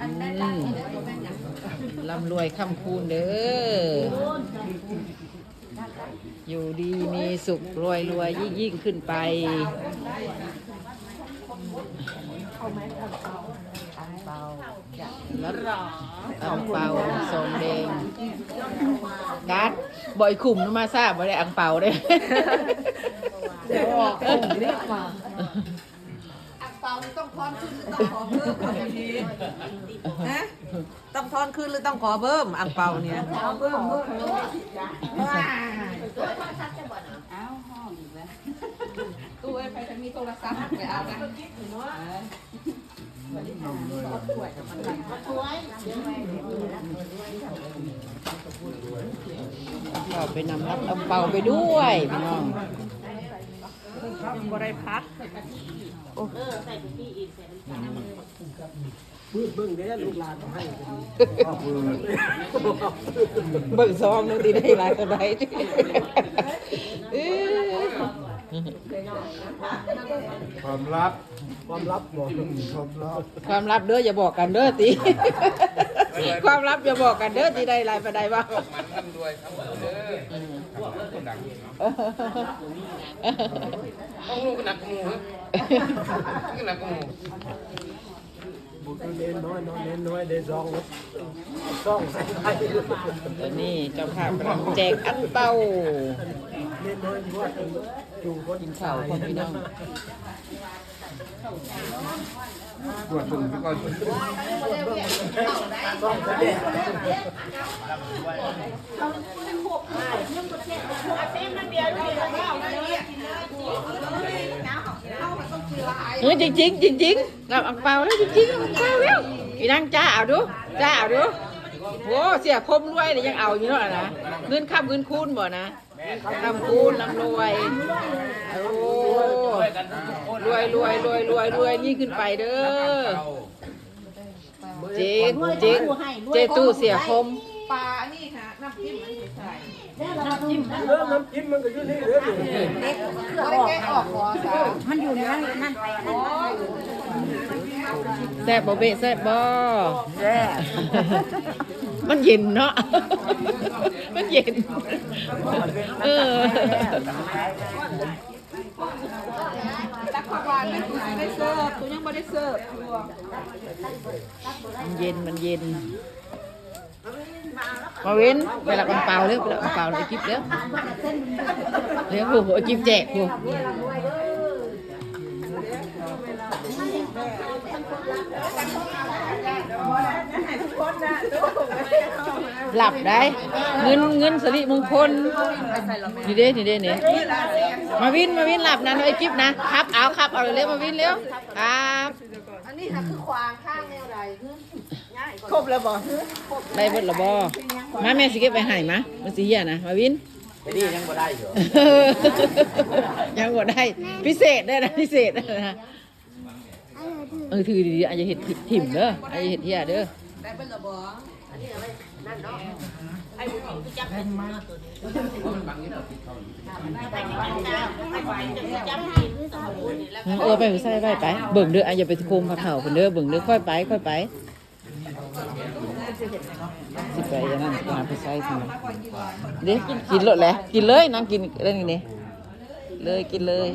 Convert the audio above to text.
อืมร่ำรวยคำคูณเด้อ อยู่ดีมีสุขรวยรวยยิ่งยิ่งขึ้นไป แล้วอังเปาทรงแดงกัดบ่อยขุมมาทราบว่าได้อังเปาได้เดี๋ยวออกผมเรียกมาอังเปา นี่ต้องทอนขึ้นหรือต้องขอเพิ่มทีฮะต้องทอนขึ้นหรือต้องขอเพิ่มอังเปาเนี่ยขอเพิ่มเพิ่มว้าตู้ไอ้ไปจะมีโทรศัพท์ไปเอานะก็ไปนำรับอัเปาไปด้วยพี่น้อง บ่ได้พักเบิ่งเด้อลูกหลานให้เบิ่งซองนึงตีได้หลายตัวใดเอ้ยความลับ ความลับบ่ความลับ ความลับเด้ออย่าบอกกันเด้อตี ความลับอย่าบอกกันเด้อตีได้ลายปานใดบ้างมันร่ำรวยครับเด้อคนดังต้องลูกหนักกูหนักกูบุกเน้นน้อยน้อยเน้นน้อยได้ซองแล้วซองใส่ไปตอนนี้เจ้าภาพกำลังแจกอันเป้าเน้นน้อยว่าจูคนกินข้าวพร้อมพี่น้อง ตรวจบึงก่อนซองใส่แดงเออจริงจริงจริงๆรับอังเปาแล้วจริงๆรับอังเปาแล้วพี่นั่งจ้าเอาดูจ้าเอาดู โว้เสียคมรวยเลยยังเอาอยู่เนาะนะเงินข้ามเงินคูณบ่นะข้ามคูณน้ำรวยโอ้รวยรวยรวยรวยรวยนี่ขึ้นไปเด้อเจ๊เจ๊เจ๊ตู้เสียคมปลาอันนี้ค่ะน้ำจิ้มอันนี้ใส่เรื่องน้ำจิ้มมันก็อยู่นี่เด้อบ่ได้แกะออกหัวสามันอยู่ในนั้นนั่นไปนั่น แซ่บบ่เบะแซ่บบ่แซ่บมันเย็นเนาะ มันเย็น เออตักข้าวหวานไม่ได้เสิร์ฟตัวยังไม่ได้เสิร์ฟตัวมันเย็นมันเย็นมาเว้นไปหลับอังเปาเร็วไปหลับอังเปาเลยจิ๊บเร็วเร็วโอ้โหจิ๊บแจกโอ้โหหลับได้ เงินเงินสริมงคลนี่เด้นี่เด้นี่มาวินมาวินหลับนะไอ้จิ๊บนะ ครับเอาครับเอาเร็วมาวินเร็วครับอันนี้ค่ะคือควางข้างแนวใดครบแล้วบ่ได้เบิดแล้วบ่มาแม่สิเก็บไปให้มามันสิเหี้ยนะมาวินนี่ยังบ่ได้อยู่ยังบ่ได้พิเศษได้นะพิเศษได้นะ เออถือดีๆอาจจะเห็ดถิ่มเด้ออาจจะเห็ดเหี้ยเด้อได้เป็นระบอเออไปใส่ไปไปเบิ่งเด้ออาจจะไปโคมผักเข่าเพิ่นเด้อเบิ่งเด้อค่อยไปค่อยไปสิไปอย่างนั้นมาไปใส่ทำไมเด้กินรถแหละกินเลยนั่งกินเรื่องนี้เลยกินเลย